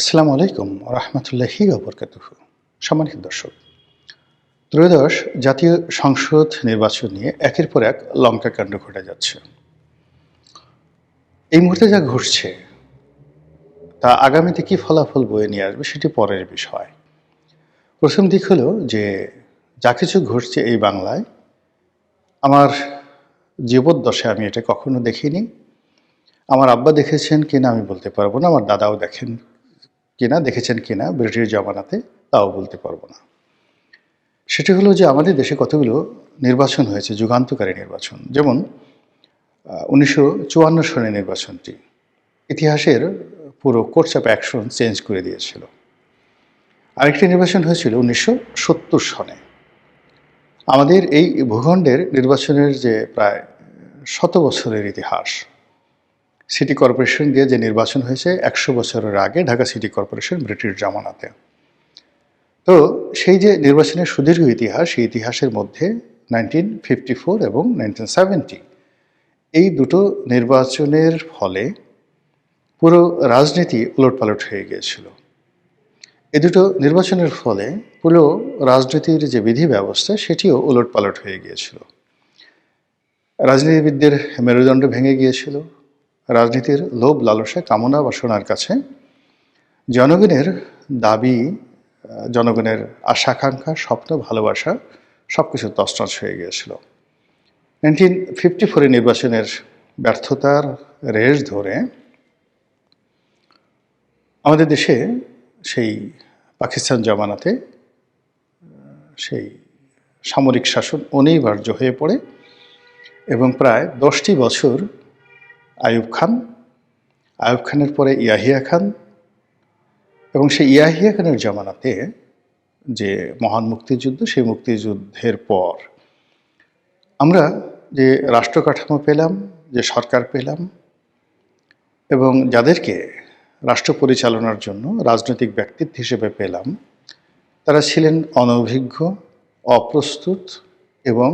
আসসালামু আলাইকুম রহমতুল্লাহি বরকাতুহ। সম্মানিত দর্শক, ত্রয়োদশ জাতীয় সংসদ নির্বাচন নিয়ে একের পর এক লঙ্কা কাণ্ড ঘটে যাচ্ছে। এই মুহূর্তে যা ঘটছে, তা আগামীতে কি ফলাফল বয়ে নিয়ে আসবে সেটি পরের বিষয়। প্রথম দিক হলো যে, যা কিছু ঘটছে এই বাংলায়, আমার জীবদ্দশায় আমি এটা কখনো দেখিনি। আমার আব্বা দেখেছেন কিনা আমি বলতে পারব না, আমার দাদাও দেখেন কিনা, দেখেছেন কিনা, ব্রিটিশ জমানাতে, তাও বলতে পারব না। সেটি হলো যে আমাদের দেশে কতগুলো নির্বাচন হয়েছে, যুগান্তকারী নির্বাচন। যেমন উনিশশো চুয়ান্ন সনের নির্বাচনটি ইতিহাসের পুরো কোর্স অফ অ্যাকশন চেঞ্জ করে দিয়েছিল। আরেকটি নির্বাচন হয়েছিল উনিশশো সত্তর সনে আমাদের এই ভূখণ্ডের নির্বাচনের যে প্রায় শত বছরের ইতিহাস সিটি কর্পোরেশন দিয়ে যে নির্বাচন হয়েছে একশো বছরের আগে ঢাকা সিটি কর্পোরেশন ব্রিটিশ জামানাতে তো সেই যে নির্বাচনের সুদীর্ঘ ইতিহাস, সেই ইতিহাসের মধ্যে নাইনটিন ফিফটি ফোর এবং নাইনটিন সেভেন্টি এই দুটো নির্বাচনের ফলে পুরো রাজনীতি উলটপালট হয়ে গিয়েছিল। এ দুটো নির্বাচনের ফলে পুরো রাজনীতির যে বিধি ব্যবস্থা সেটিও উলটপালট হয়ে গিয়েছিল। রাজনীতিবিদদের মেরুদণ্ড ভেঙে গিয়েছিল। রাজনীতির লোভ, লালসা, কামনা বাসনার কাছে। জনগণের দাবি জনগণের আশাকাঙ্ক্ষা স্বপ্ন, ভালোবাসা সব কিছু তছনছ হয়ে গিয়েছিল। নাইনটিন ফিফটি ফোরে নির্বাচনের ব্যর্থতার রেশ ধরে আমাদের দেশে সেই পাকিস্তান জমানাতে সেই সামরিক শাসন অনিবার্য হয়ে পড়ে এবং প্রায় দশটি বছর আয়ুব খান আয়ুব খানের পরে ইয়াহিয়া খান এবং সেই ইয়াহিয়া খানের জামানাতে যে মহান মুক্তিযুদ্ধ, সেই মুক্তিযুদ্ধের পর আমরা যে রাষ্ট্র কাঠামো পেলাম, যে সরকার পেলাম এবং যাদেরকে রাষ্ট্র পরিচালনার জন্য রাজনৈতিক ব্যক্তিত্ব হিসেবে পেলাম, তারা ছিলেন অনভিজ্ঞ, অপ্রস্তুত এবং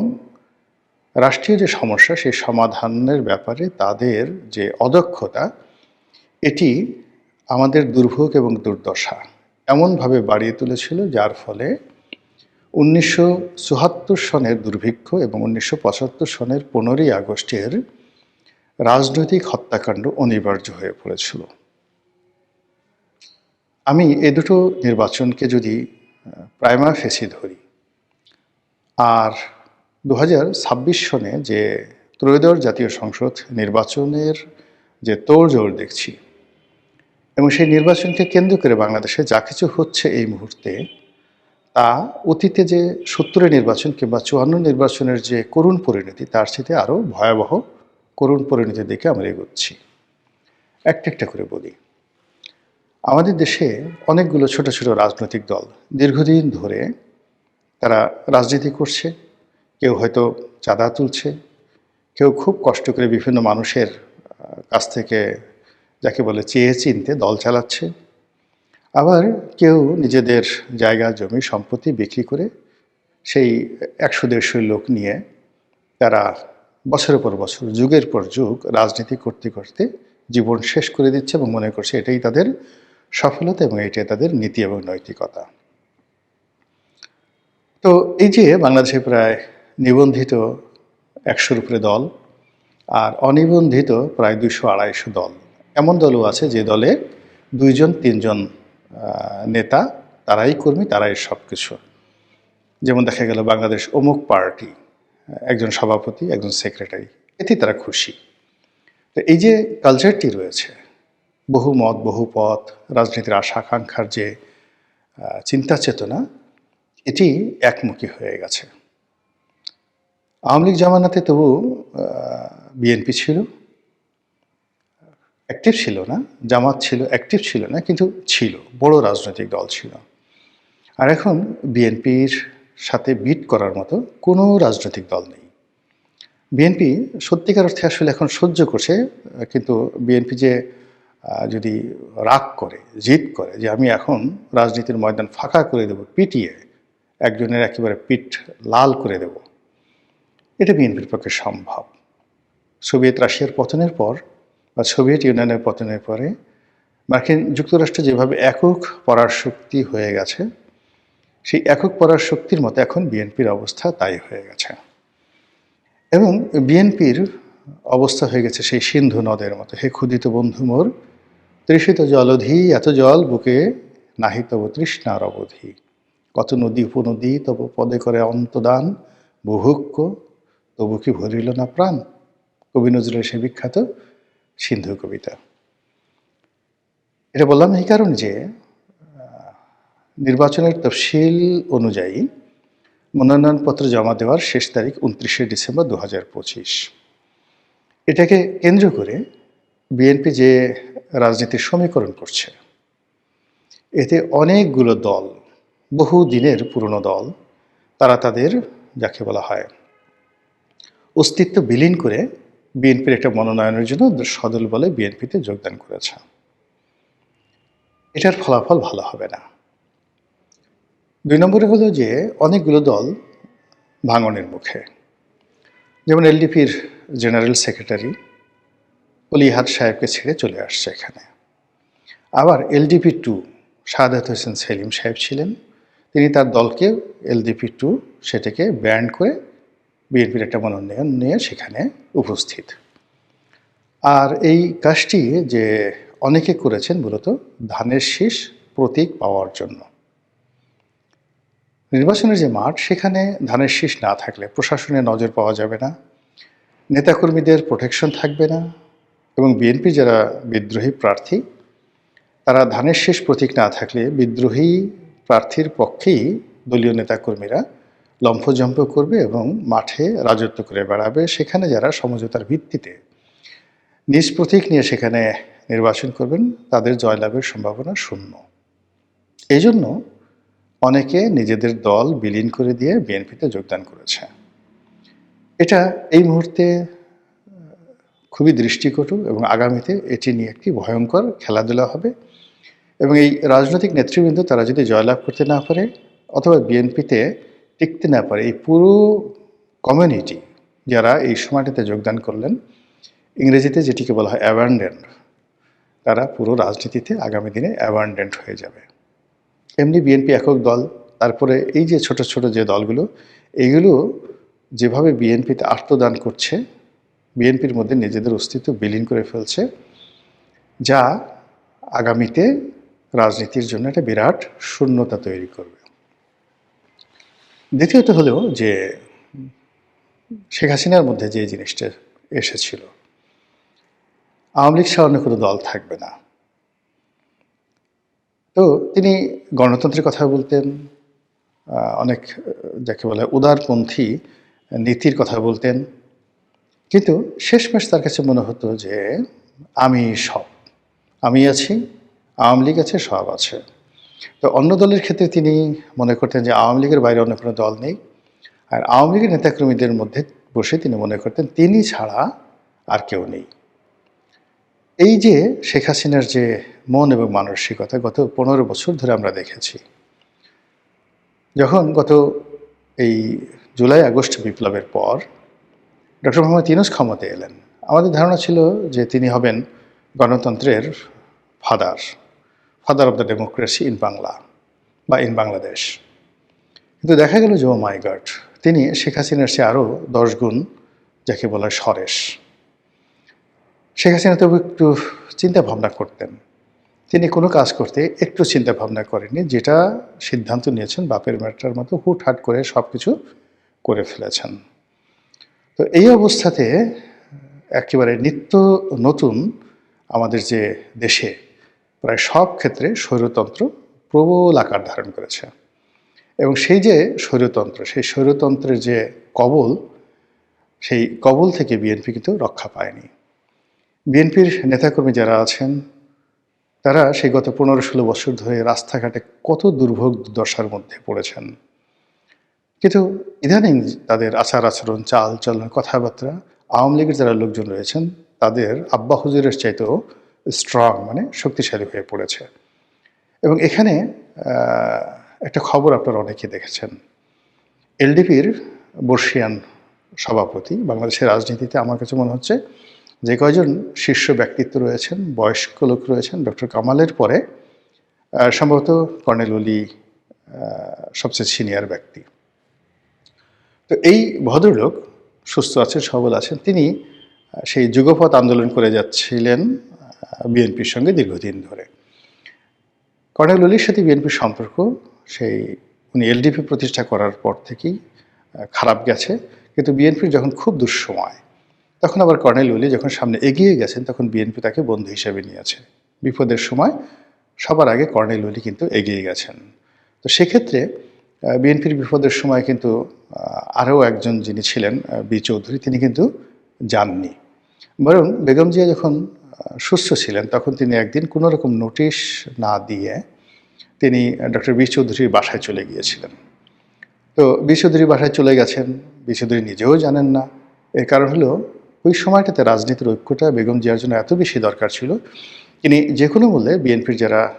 রাষ্ট্রীয় যে সমস্যা, সেই সমাধানের ব্যাপারে তাদের যে অদক্ষতা, এটি আমাদের দুর্ভোগ এবং দুর্দশা এমনভাবে বাড়িয়ে তুলেছিল, যার ফলে উনিশশো চুহাত্তর সনের দুর্ভিক্ষ এবং উনিশশো পঁচাত্তর সনের পনেরোই আগস্টের রাজনৈতিক হত্যাকাণ্ড অনিবার্য হয়ে পড়েছিল। আমি এ দুটো নির্বাচনকে যদি প্রাইমা ফেসি ধরি, আর দু হাজার ছাব্বিশ সনে যে ত্রয়োদশ জাতীয় সংসদ নির্বাচনের যে তোড়জোড় দেখছি এবং সেই নির্বাচনকে কেন্দ্র করে বাংলাদেশে যা কিছু হচ্ছে এই মুহূর্তে, তা অতীতে যে সত্তরের নির্বাচন কিংবা চুয়ান্ন নির্বাচনের যে করুণ পরিণতি, তার সাথে আরও ভয়াবহ করুণ পরিণতির দিকে আমরা এগোচ্ছি। একটা একটা করে বলি। আমাদের দেশে অনেকগুলো ছোট ছোট রাজনৈতিক দল দীর্ঘদিন ধরে তারা রাজনীতি করছে কেউ হয়তো চাঁদা তুলছে, কেউ খুব কষ্ট করে বিভিন্ন মানুষের কাছ থেকে যাকে বলে চেয়ে চিনতে দল চালাচ্ছে। আবার কেউ নিজেদের জায়গা, জমি, সম্পত্তি বিক্রি করে সেই একশো দেড়শো লোক নিয়ে তারা বছরের পর বছর, যুগের পর যুগ রাজনীতি করতে করতে জীবন শেষ করে দিচ্ছে এবং মনে করছে এটাই তাদের সফলতা এবং এটাই তাদের নীতি এবং নৈতিকতা। তো এই যে বাংলাদেশে প্রায় নিবন্ধিত একশোর উপরে দল আর অনিবন্ধিত প্রায় দুশো আড়াইশো দল। এমন দলও আছে যে দলে দুইজন, তিনজন নেতা, তারাই কর্মী, তারাই সব কিছু যেমন দেখা গেল বাংলাদেশ অমুক পার্টি, একজন সভাপতি, একজন সেক্রেটারি, এতেই তারা খুশি। তো এই যে কালচারটি রয়েছে, বহু মত, বহু পথ, রাজনীতির আশা, আকাঙ্ক্ষার যে চিন্তা চেতনা, এটি একমুখী হয়ে গেছে। আওয়ামী লীগ জামানাতে তবু বিএনপি ছিল। অ্যাক্টিভ ছিল না, জামাত ছিল, অ্যাক্টিভ ছিল না, কিন্তু ছিল, বড় রাজনৈতিক দল ছিল। আর এখন বিএনপির সাথে বিট করার মতো কোনো রাজনৈতিক দল নেই। বিএনপি সত্যিকার অর্থে আসলে এখন সহ্য করছে, কিন্তু বিএনপি যে যদি রাগ করে, জিদ করে যে আমি এখন রাজনীতির ময়দান ফাঁকা করে দেব, পিটিয়ে একজনের একেবারে পিঠ লাল করে দেব এটা বিএনপির পক্ষে সম্ভব। সোভিয়েত রাশিয়ার পতনের পর বা সোভিয়েত ইউনিয়নের পতনের পরে মার্কিন যুক্তরাষ্ট্র যেভাবে একক পরাশক্তি হয়ে গেছে, সেই একক পরাশক্তির মতো এখন বিএনপির অবস্থা তাই হয়ে গেছে। এবং বিএনপির অবস্থা হয়ে গেছে সেই সিন্ধু নদের মতো। হে ক্ষুদিত বন্ধু মোর, তৃষিত জলধি এত জল বুকে নাহি তব তৃষ্ণার অবধি। কত নদী উপনদী তব পদে করে অন্তদান বুভুক্ষ তবু কি ভরিল না প্রাণ? কবি নজরুলের সে বিখ্যাত সিন্ধু কবিতা। এটা বললাম এই কারণে যে নির্বাচনের তফসিল অনুযায়ী মনোনয়নপত্র জমা দেওয়ার শেষ তারিখ উনত্রিশে ডিসেম্বর দু হাজার পঁচিশ। এটাকে কেন্দ্র করে বিএনপি যে রাজনীতির সমীকরণ করছে, এতে অনেকগুলো দল বহু দিনের পুরনো দল, তারা তাদের, যাকে বলা হয় অস্তিত্ব বিলীন করে বিএনপির একটা মনোনয়নের জন্য সদল বলে বিএনপিতে যোগদান করেছে। এটার ফলাফল ভালো হবে না। দুই নম্বরে হলো যে অনেকগুলো দল ভাঙনের মুখে। যেমন এলডিপির জেনারেল সেক্রেটারি অলিহাদ সাহেবকে ছেড়ে চলে আসছে এখানে। আবার এলডিপি টু সাদাত হোসেন সেলিম সাহেব ছিলেন। তিনি তার দলকে এলডিপি টু সেটাকে ব্যান্ড করে বিএনপির একটা মনোনয়ন নিয়ে সেখানে উপস্থিত। আর এই কাজটি যে অনেকে করেছেন মূলত ধানের শীষ প্রতীক পাওয়ার জন্য। নির্বাচনের যে মাঠ, সেখানে ধানের শীষ না থাকলে প্রশাসনের নজর পাওয়া যাবে না, নেতাকর্মীদের প্রোটেকশন থাকবে না এবং বিএনপি যারা বিদ্রোহী প্রার্থী, তারা ধানের শেষ প্রতীক না থাকলে বিদ্রোহী প্রার্থীর পক্ষেই দলীয় নেতাকর্মীরা লম্ফজম্প করবে এবং মাঠে রাজত্ব করে বেড়াবে। সেখানে যারা সমঝোতার ভিত্তিতে নিজ প্রতীক নিয়ে সেখানে নির্বাচন করবেন, তাদের জয়লাভের সম্ভাবনা শূন্য। এই জন্য অনেকে নিজেদের দল বিলীন করে দিয়ে বিএনপিতে যোগদান করেছে। এটা এই মুহূর্তে খুবই দৃষ্টিকটু এবং আগামীতে এটি নিয়ে একটি ভয়ঙ্কর খেলাধুলা হবে এবং এই রাজনৈতিক নেতৃবৃন্দ তারা যদি জয়লাভ করতে না পারে অথবা বিএনপিতে টিকতে না পারে, এই পুরো কমিউনিটি যারা এই সময়টিতে যোগদান করলেন, ইংরেজিতে যেটিকে বলা হয় অ্যাবান্ডেন্ট তারা পুরো রাজনীতিতে আগামী দিনে অ্যাবান্ডেন্ট হয়ে যাবে। এমনি বিএনপি একক দল, তারপরে এই যে ছোট ছোট যে দলগুলো এইগুলো যেভাবে বিএনপিতে আত্মদান করছে বিএনপির মধ্যে নিজেদের অস্তিত্ব বিলীন করে ফেলছে, যা আগামীতে রাজনীতির জন্য একটা বিরাট শূন্যতা তৈরি করবে। দ্বিতীয়ত হলো যে শেখ হাসিনার মধ্যে যে জিনিসটা এসেছিল, আওয়ামী লীগ ছাড়া অন্য কোনো দল থাকবে না। তো তিনি গণতন্ত্রের কথা বলতেন অনেক, যাকে বলে উদারপন্থী নীতির কথা বলতেন। কিন্তু শেষমেশ তার কাছে মনে হতো যে, আমি সব, আমি আছি, আওয়ামী লীগ আছে, সব আছে। তো অন্য দলের ক্ষেত্রে তিনি মনে করতেন যে আওয়ামী লীগের বাইরে অন্য কোনো দল নেই। আর আওয়ামী লীগের নেতাকর্মীদের মধ্যে বসে তিনি মনে করতেন তিনি ছাড়া আর কেউ নেই। এই যে শেখ হাসিনার যে মন এবং মানসিকতা গত পনেরো বছর ধরে আমরা দেখেছি, যখন গত এই জুলাই, আগস্ট বিপ্লবের পর ডক্টর মোহাম্মদ ইউনুস ক্ষমতায় এলেন, আমাদের ধারণা ছিল যে তিনি হবেন গণতন্ত্রের father. Father of the democracy in Bangla বা ইন বাংলাদেশ কিন্তু দেখা গেল যে ও মাই গড তিনি শেখ হাসিনার চেয়ে আরও দশ গুণ যাকে বলা সরেশ শেখ হাসিনা তবু একটু চিন্তা ভাবনা করতেন। তিনি কোনো কাজ করতে একটু চিন্তা ভাবনা করেননি, যেটা সিদ্ধান্ত নিয়েছেন বাপের ম্যাটার মতো হুটহাট করে সব কিছু করে ফেলেছেন। তো এই অবস্থাতে একেবারে নিত্য নতুন আমাদের যে দেশে প্রায় সব ক্ষেত্রে স্বৈরতন্ত্র প্রবল আকার ধারণ করেছে। এবং সেই যে স্বৈরতন্ত্র, সেই স্বৈরতন্ত্রের যে কবল, সেই কবল থেকে বিএনপি কিন্তু রক্ষা পায়নি। বিএনপির নেতাকর্মী যারা আছেন, তারা সেই গত পনেরো ষোলো বছর ধরে রাস্তাঘাটে কত দুর্ভোগ দশার মধ্যে পড়েছেন। কিন্তু ইদানিং তাদের আচার আচরণ, চাল চলন, কথাবার্তা, আওয়ামী লীগের যারা লোকজন রয়েছেন, তাদের আব্বা হুজুরের চাইতেও স্ট্রং মানে শক্তিশালী হয়ে পড়েছে। এবং এখানে একটা খবর আপনারা অনেকে দেখেছেন। এলডিপির বর্ষিয়ান সভাপতি, বাংলাদেশের রাজনীতিতে আমার কাছে মনে হচ্ছে যে কয়জন শীর্ষ ব্যক্তিত্ব রয়েছেন, বয়স্ক লোক রয়েছেন, ডক্টর কামালের পরে সম্ভবত কর্নেল অলি সবচেয়ে সিনিয়র ব্যক্তি। তো এই ভদ্রলোক সুস্থ আছেন, সবল আছেন, তিনি সেই যুগপথ আন্দোলন করে যাচ্ছিলেন বিএনপির সঙ্গে দীর্ঘদিন ধরে। কর্নেল অলির সাথে বিএনপির সম্পর্ক, সেই উনি এলডিপি প্রতিষ্ঠা করার পর থেকেই খারাপ গেছে। কিন্তু বিএনপির যখন খুব দুঃসময়, তখন আবার কর্নেল অলি যখন সামনে এগিয়ে গেছেন, তখন বিএনপি তাকে বন্ধু হিসেবে নিয়েছে। বিপদের সময় সবার আগে কর্নেল অলি কিন্তু এগিয়ে গেছেন। তো সেক্ষেত্রে বিএনপির বিপদের সময় কিন্তু আরও একজন যিনি ছিলেন বি চৌধুরী, তিনি কিন্তু যাননি। বরং বেগম জিয়া যখন সুস্থ ছিলেন। তখন তিনি একদিন কোনো রকম নোটিশ না দিয়ে তিনি ডক্টর বি চৌধুরীর বাসায় চলে গিয়েছিলেন। তো বি চৌধুরী বাসায় চলে গেছেন। বি চৌধুরী নিজেও জানেন না। এর কারণ হলো, ওই সময়টাতে রাজনীতির ঐক্যটা বেগম জিয়ার জন্য এত বেশি দরকার ছিল। তিনি যে কোনো মূল্যে বিএনপির যারা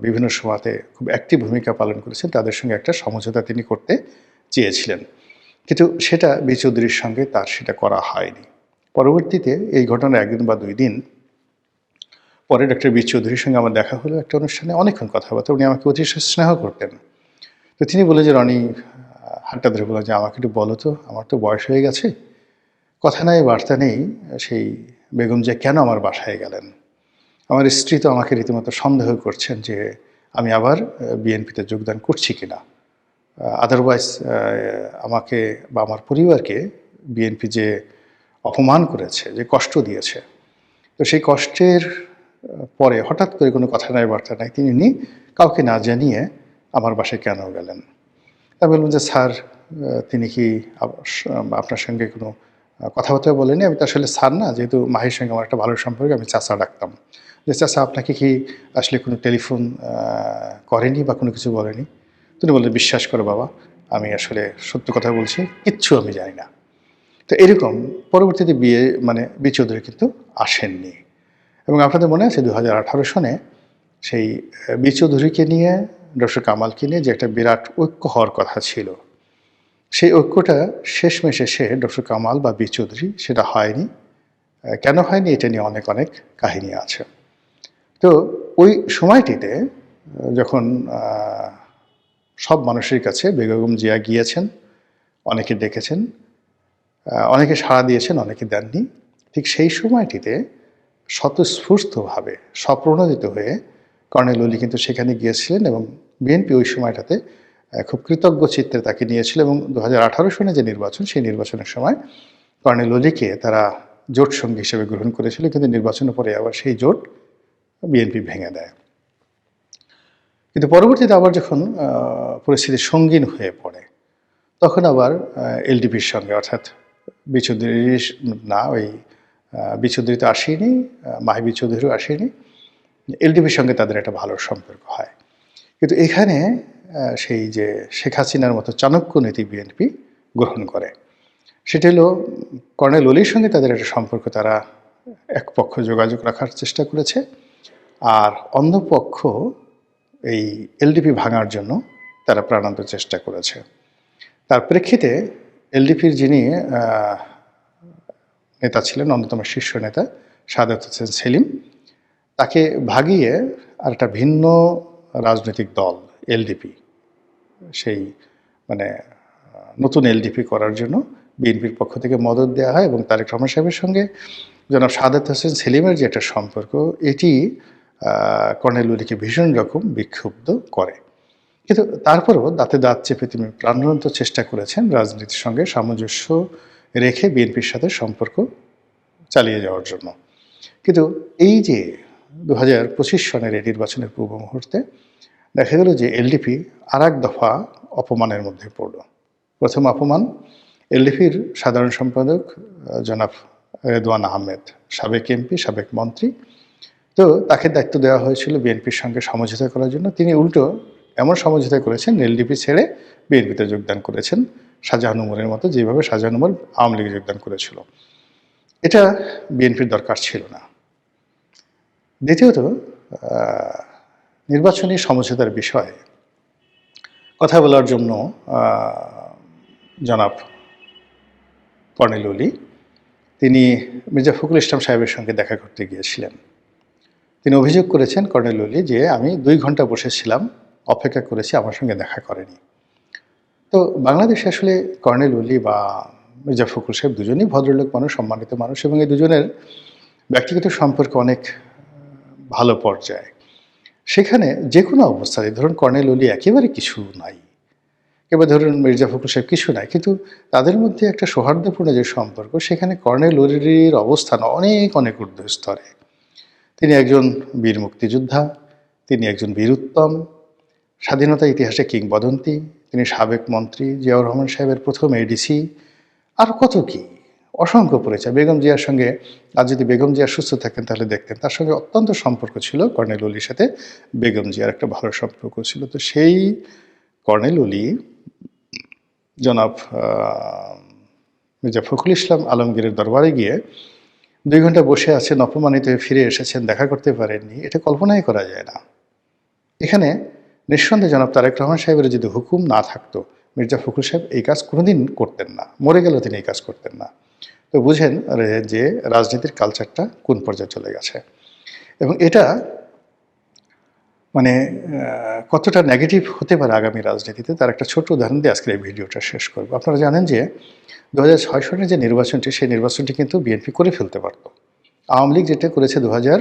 বিভিন্ন সময়তে খুব একটি ভূমিকা পালন করেছেন, তাদের সঙ্গে একটা সমঝোতা তিনি করতে চেয়েছিলেন। কিন্তু সেটা বি চৌধুরীর সঙ্গে তার সেটা করা হয়নি। পরবর্তীতে এই ঘটনার একদিন বা দুই দিন পরে ডক্টর বি চৌধুরীর সঙ্গে আমার দেখা হলো একটা অনুষ্ঠানে, অনেকক্ষণ কথাবার্তা উনি আমাকে অতিশয় স্নেহ করতেন। তো তিনি বলে যে, রনি, হাতটা ধরে বললেন যে, আমাকে একটু বলো তো, আমার তো বয়স হয়ে গেছে। কথা নাই, বার্তা নেই। সেই বেগম যে কেন আমার বাসায় গেলেন? আমার স্ত্রী তো আমাকে রীতিমতো সন্দেহ করছেন যে, আমি আবার বিএনপিতে যোগদান করছি কিনা। আদারওয়াইজ আমাকে বা আমার পরিবারকে বিএনপি যে অপমান করেছে, যে কষ্ট দিয়েছে, তো সেই কষ্টের পরে হঠাৎ করে কোনো কথা নাই, বার্তা নাই, তিনি কাউকে না জানিয়ে আমার বাসায় কেন গেলেন? আমি বললাম যে, স্যার তিনি কি আপনার সঙ্গে কোনো কথাবার্তা বলেনি আমি তো আসলে স্যার না, যেহেতু মাহির সঙ্গে আমার একটা ভালো সম্পর্ক, আমি চাচা ডাকতাম। যে, চাচা, আপনাকে কি আসলে কোনো টেলিফোন করেনি বা কোনো কিছু বলেনি? তিনি বললেন, বিশ্বাস করো বাবা, আমি আসলে সত্য কথা বলছি, কিচ্ছু আমি জানি না। তো এরকম পরবর্তীতে বিয়ে মানে বি চৌধুরী কিন্তু আসেননি। এবং আপনাদের মনে আছে দু হাজার আঠারো সনে সেই আহ, বি চৌধুরীকে নিয়ে ডক্টর কামালকে নিয়ে যে একটা বিরাট ঐক্য হওয়ার কথা ছিল। সেই ঐক্যটা শেষমেশ এসে ডক্টর কামাল বা বি চৌধুরী সেটা হয়নি। কেন হয়নি এটা নিয়ে অনেক অনেক কাহিনী আছে। তো ওই সময়টিতে যখন সব মানুষের কাছে বেগম জিয়া গিয়েছেন অনেকে দেখেছেন অনেকে সাড়া দিয়েছেন অনেকে দেননি ঠিক সেই সময়টিতে স্বতঃস্ফূর্তভাবে স্বপ্রণোদিত হয়ে কর্নেল অলি কিন্তু সেখানে গিয়েছিলেন এবং বিএনপি ওই সময়টাতে খুব কৃতজ্ঞ চিত্রে তাকে নিয়েছিল এবং দু হাজার আঠারো সনে যে নির্বাচন, সেই নির্বাচনের সময় কর্নেল অলিকে তারা জোট সঙ্গী হিসেবে গ্রহণ করেছিল, কিন্তু নির্বাচনের পরে আবার সেই জোট বিএনপি ভেঙে দেয়। কিন্তু পরবর্তীতে আবার যখন পরিস্থিতি সঙ্গীন হয়ে পড়ে, তখন আবার এলডিপির সঙ্গে, অর্থাৎ বিচৌধুরী না, ওই বিচৌধুরী তো আসেনি আহ, মাহি বিচৌধুরীও আসেনি। এলডিপির সঙ্গে তাদের একটা ভালো সম্পর্ক হয়। কিন্তু এখানে সেই যে শেখ হাসিনার মতো চাণক্য নীতি বিএনপি গ্রহণ করে। সেটা হলো কর্নেল অলির সঙ্গে তাদের একটা সম্পর্ক তারা এক পক্ষ যোগাযোগ রাখার চেষ্টা করেছে আর অন্য পক্ষ এই এলডিপি ভাঙার জন্য তারা প্রাণান্ত চেষ্টা করেছে। তার প্রেক্ষিতে এলডিপির যিনি নেতা ছিলেন অন্যতম শীর্ষ নেতা সাদাত হোসেন সেলিম। তাকে ভাগিয়ে আর একটা ভিন্ন রাজনৈতিক দল, এলডিপি, সেই মানে নতুন এলডিপি করার জন্য বিএনপির পক্ষ থেকে মদত দেওয়া হয় এবং তারেক রহমান সাহেবের সঙ্গে জনাব সাদাত হোসেন সেলিমের যে একটা সম্পর্ক, এটি কর্নেল উলিকে ভীষণ রকম বিক্ষুব্ধ করে। কিন্তু তারপরেও দাঁতে দাঁত চেপে তিনি প্রাণবন্ত চেষ্টা করেছেন রাজনীতির সঙ্গে সামঞ্জস্য রেখে বিএনপির সাথে সম্পর্ক চালিয়ে যাওয়ার জন্য। কিন্তু এই যে দু হাজার পঁচিশ সনের এই নির্বাচনের পূর্ব মুহূর্তে দেখা গেল যে এলডিপি আর এক দফা অপমানের মধ্যে পড়ল। প্রথম অপমান এলডিপির সাধারণ সম্পাদক জনাব রেদওয়ান আহমেদ, সাবেক এমপি, সাবেক মন্ত্রী। তো তাকে দায়িত্ব দেওয়া হয়েছিল বিএনপির সঙ্গে সমঝোতা করার জন্য। তিনি উল্টো এমন সমঝোতা করেছেন, এলডিপি ছেড়ে বিএনপিতে যোগদান করেছেন। শাহজাহান উমরের মতো যেভাবে শাহজাহান উমর আওয়ামী লীগে যোগদান করেছিল। এটা বিএনপির দরকার ছিল না। দ্বিতীয়ত নির্বাচনী সমঝোতার বিষয়ে কথা বলার জন্য জনাব কর্নেল অলি, তিনি মির্জা ফখরুল ইসলাম সাহেবের সঙ্গে দেখা করতে গিয়েছিলেন। তিনি অভিযোগ করেছেন কর্নেল অলি যে, আমি দুই ঘণ্টা বসেছিলাম, অপেক্ষা করেছি, আমার সঙ্গে দেখা করেনি। তো বাংলাদেশে আসলে কর্নেল অলি বা মির্জা ফখরুল সাহেব দুজনই ভদ্রলোক মানুষ, সম্মানিত মানুষ এবং এই দুজনের ব্যক্তিগত সম্পর্ক অনেক ভালো পর্যায়ে। সেখানে যে কোনো অবস্থায় ধরুন কর্নেল অলি একেবারে কিছু নাই এবার ধরুন মির্জা ফখরুল সাহেব কিছু নাই, কিন্তু তাদের মধ্যে একটা সৌহার্দ্যপূর্ণ যে সম্পর্ক, সেখানে কর্নেল অলির অবস্থান অনেক অনেক ঊর্ধ্ব স্তরে। তিনি একজন বীর মুক্তিযোদ্ধা, তিনি একজন বীরুত্তম স্বাধীনতা ইতিহাসে কিংবদন্তি তিনি সাবেক মন্ত্রী জিয়াউর রহমান সাহেবের প্রথম এডিসি আর কত কি? অসংখ্য পরিচয়। বেগম জিয়ার সঙ্গে আর যদি বেগম জিয়া সুস্থ থাকেন, তাহলে দেখতেন তার সঙ্গে অত্যন্ত সম্পর্ক ছিল কর্নেল অলির সাথে। বেগম জিয়ার একটা ভালো সম্পর্ক ছিল। তো সেই কর্নেল অলি, জনাব মির্জা ফখরুল ইসলাম আলমগীরের দরবারে গিয়ে দুই ঘণ্টা বসে আছেন, অপমানিত হয়ে ফিরে এসেছেন, দেখা করতে পারেননি। এটা কল্পনাই করা যায় না। এখানে নিঃসন্দেহে জনাব তারেক রহমান সাহেবের যদি হুকুম না থাকতো, মির্জা ফখরুল সাহেব এই কাজ কোনোদিন করতেন না, মরে গেলেও তিনি এই কাজ করতেন না। তো বুঝেন যে রাজনীতির কালচারটা কোন পর্যায়ে চলে গেছে। এবং এটা মানে কতটা নেগেটিভ হতে পারে আগামী রাজনীতিতে, তার একটা ছোট উদাহরণ দিয়ে আজকের এই ভিডিওটা শেষ করব। আপনারা জানেন যে দু হাজার ছয় সনের যে নির্বাচনটি, সেই নির্বাচনটি কিন্তু বিএনপি করে ফেলতে পারতো। আওয়ামী লীগ যেটা করেছে দু হাজার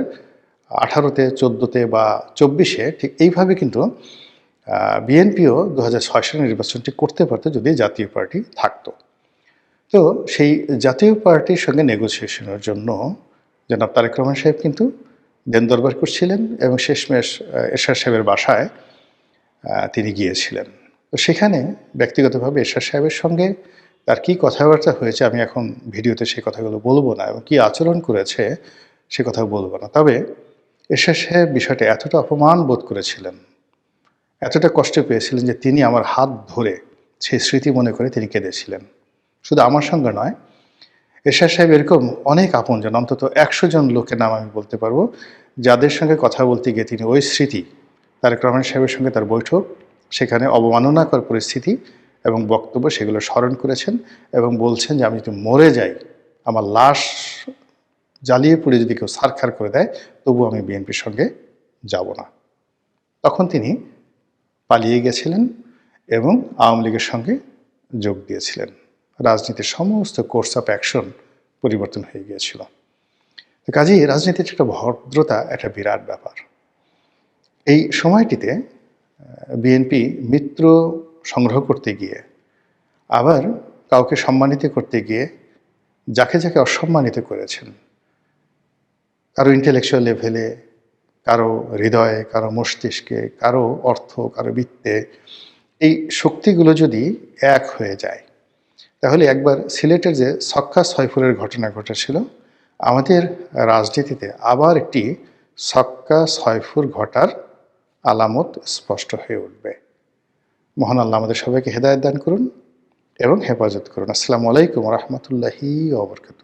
আঠারোতে, চোদ্দোতে বা চব্বিশে ঠিক এইভাবে কিন্তু বিএনপিও দু হাজার ছয় সনের নির্বাচনটি করতে পারতো যদি জাতীয় পার্টি থাকতো। তো সেই জাতীয় পার্টির সঙ্গে নেগোসিয়েশনের জন্য জনাব তারেক রহমান সাহেব কিন্তু দেন দরবার করছিলেন এবং শেষমেশ এরশাদ সাহেবের বাসায় তিনি গিয়েছিলেন। তো সেখানে ব্যক্তিগতভাবে এরশাদ সাহেবের সঙ্গে তার কী কথাবার্তা হয়েছে আমি এখন ভিডিওতে সেই কথাগুলো বলব না এবং কী আচরণ করেছে সে কথা বলব না। তবে এরশাদ সাহেব বিষয়টা এতটা অপমান বোধ করেছিলেন, এতটা কষ্ট পেয়েছিলেন যে তিনি আমার হাত ধরে সেই স্মৃতি মনে করে তিনি কেঁদেছিলেন। শুধু আমার সঙ্গে নয় এরশাদ সাহেব এরকম অনেক আপনজন, অন্তত একশো জন লোকের নাম আমি বলতে পারব, যাদের সঙ্গে কথা বলতে গিয়ে তিনি ওই স্মৃতি, তারেক রহমান সাহেবের সঙ্গে তার বৈঠক, সেখানে অবমাননাকর পরিস্থিতি এবং বক্তব্য সেগুলো স্মরণ করেছেন এবং বলছেন যে আমি যদি মরে যাই, আমার লাশ জ্বালিয়ে পুড়ে যদি কেউ সারখার করে দেয়, তবু আমি বিএনপির সঙ্গে যাব না। তখন তিনি পালিয়ে গেছিলেন এবং আওয়ামী লীগের সঙ্গে যোগ দিয়েছিলেন। রাজনীতির সমস্ত কোর্স অফ অ্যাকশন পরিবর্তন হয়ে গিয়েছিল। কাজেই রাজনীতির একটা ভদ্রতা, একটা বিরাট ব্যাপার। এই সময়টিতে বিএনপি মিত্র সংগ্রহ করতে গিয়ে, আবার কাউকে সম্মানিত করতে গিয়ে, যাকে যাকে অসম্মানিত করেছেন কারও ইন্টেলেকচুয়াল লেভেলে কারও হৃদয়ে, কারও মস্তিষ্কে, কারও অর্থ, কারও বৃত্তে, এই শক্তিগুলো যদি এক হয়ে যায়, তাহলে একবার সিলেটের যে সক্কা ছয়ফুলের ঘটনা ঘটেছিল, আমাদের রাজনীতিতে আবার একটি সক্কা ছয়ফুর ঘটার আলামত স্পষ্ট হয়ে উঠবে। মহান আল্লাহ আমাদের সবাইকে হেদায়ত দান করুন এবং হেফাজত করুন। আসসালামু আলাইকুম রহমতুল্লাহি ওবরকাতুহ